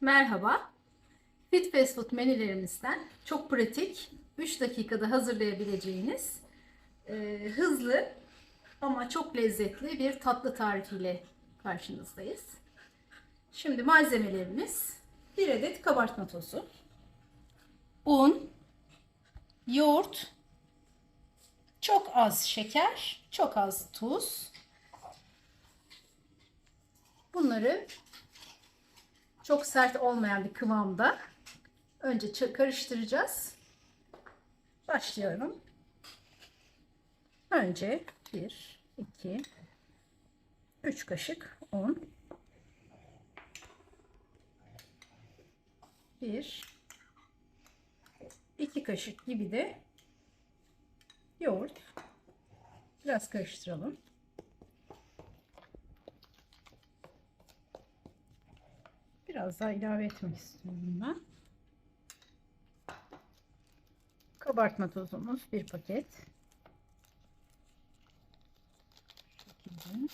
Merhaba. Fit Fast Food menülerimizden çok pratik, 3 dakikada hazırlayabileceğiniz e, hızlı ama çok lezzetli bir tatlı tarifiyle karşınızdayız. Şimdi malzemelerimiz 1 adet kabartma tozu, un, yoğurt, çok az şeker, çok az tuz. Bunları çok sert olmayan bir kıvamda önce karıştıracağız. Başlıyorum. Önce 1, 2, 3 kaşık un. 1, 2 kaşık gibi de yoğurt. Biraz karıştıralım. Biraz daha ilave etmek istiyorum ben. Kabartma tozumuz bir paket. Şekilde.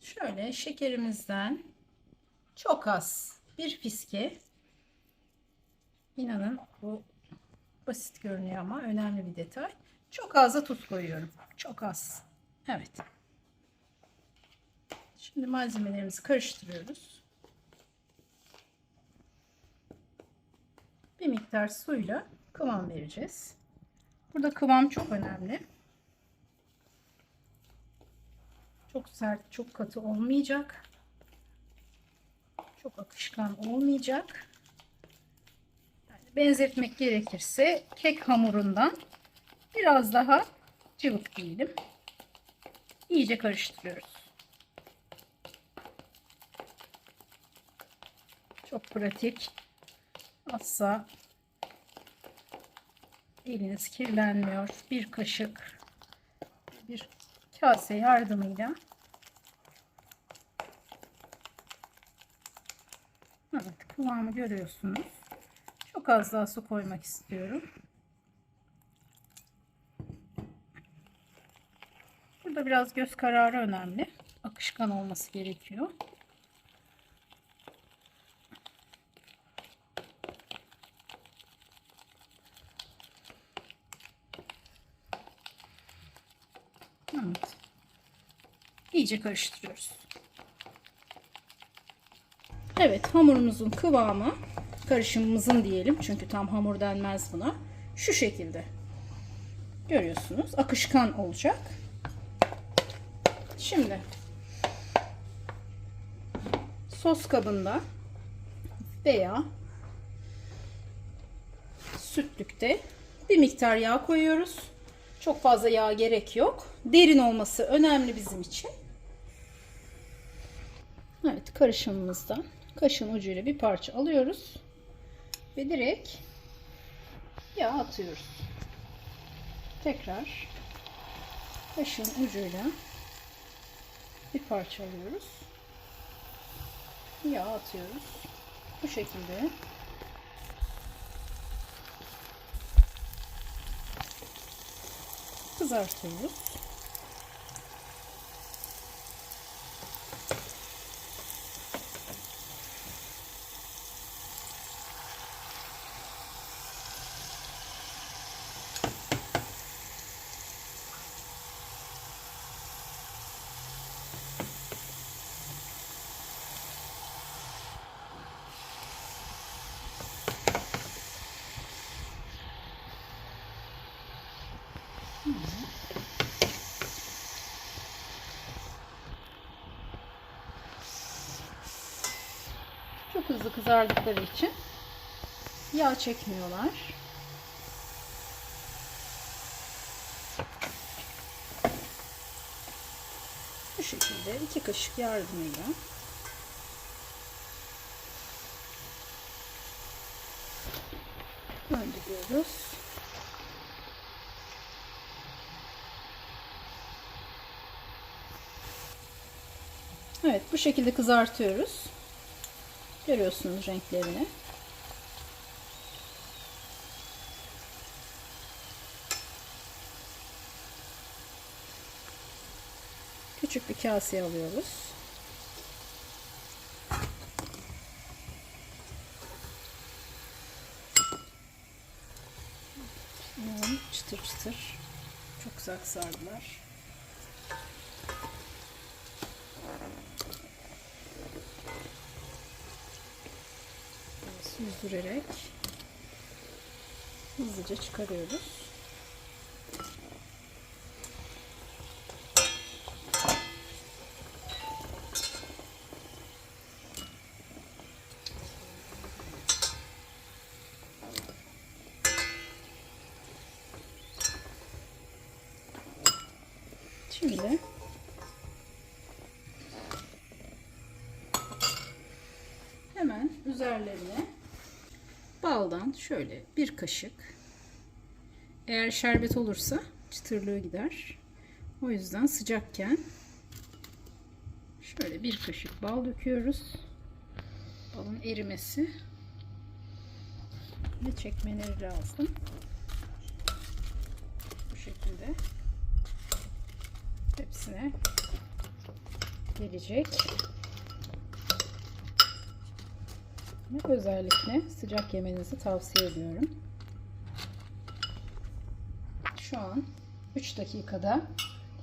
Şöyle şekerimizden çok az bir fiske. İnanın bu basit görünüyor ama önemli bir detay. Çok az da tuz koyuyorum. Çok az. Evet. Şimdi malzemelerimizi karıştırıyoruz. Bir miktar suyla kıvam vereceğiz. Burada kıvam çok önemli. Çok sert, çok katı olmayacak. Çok akışkan olmayacak. Yani benzetmek gerekirse kek hamurundan biraz daha cıvık diyelim. İyice karıştırıyoruz. Çok pratik. Asla eliniz kirlenmiyor. Bir kaşık bir kase yardımıyla Evet kıvamı görüyorsunuz. Çok az daha su koymak istiyorum. Burada biraz göz kararı önemli. Akışkan olması gerekiyor. Evet. İyice karıştırıyoruz. Evet hamurumuzun kıvamı karışımımızın diyelim çünkü tam hamur denmez buna. Şu şekilde. Görüyorsunuz akışkan olacak. Şimdi sos kabında veya sütlükte bir miktar yağ koyuyoruz. Çok fazla yağ gerek yok. Derin olması önemli bizim için. Evet karışımımızdan kaşın ucuyla bir parça alıyoruz ve direkt yağ atıyoruz. Tekrar kaşın ucuyla bir parça alıyoruz. Yağ atıyoruz. Bu şekilde kızartıyoruz. Çok hızlı kızardıkları için yağ çekmiyorlar. Bu şekilde iki kaşık yardımıyla döndürüyoruz. Evet bu şekilde kızartıyoruz. Görüyorsunuz renklerini. küçük bir kaseye alıyoruz. Çıtır çıtır. Çok güzel kızardılar. Süzdürerek hızlıca çıkarıyoruz. Şimdi hemen üzerlerine baldan şöyle bir kaşık eğer şerbet olursa çıtırlığı gider. O yüzden sıcakken şöyle bir kaşık bal döküyoruz. Balın erimesi ve çekmeleri lazım. Bu şekilde hepsine gelecek. Ve özellikle sıcak yemenizi tavsiye ediyorum. Şu an 3 dakikada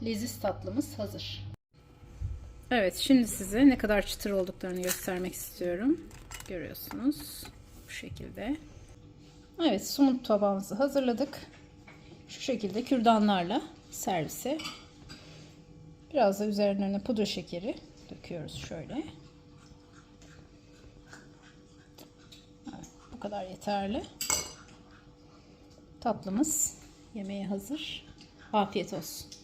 leziz tatlımız hazır. Evet şimdi size ne kadar çıtır olduklarını göstermek istiyorum. Görüyorsunuz bu şekilde. Evet son tabağımızı hazırladık. Şu şekilde kürdanlarla servise Biraz da üzerine pudra şekeri döküyoruz şöyle. Evet, bu kadar yeterli. Tatlımız yemeğe hazır. Afiyet olsun.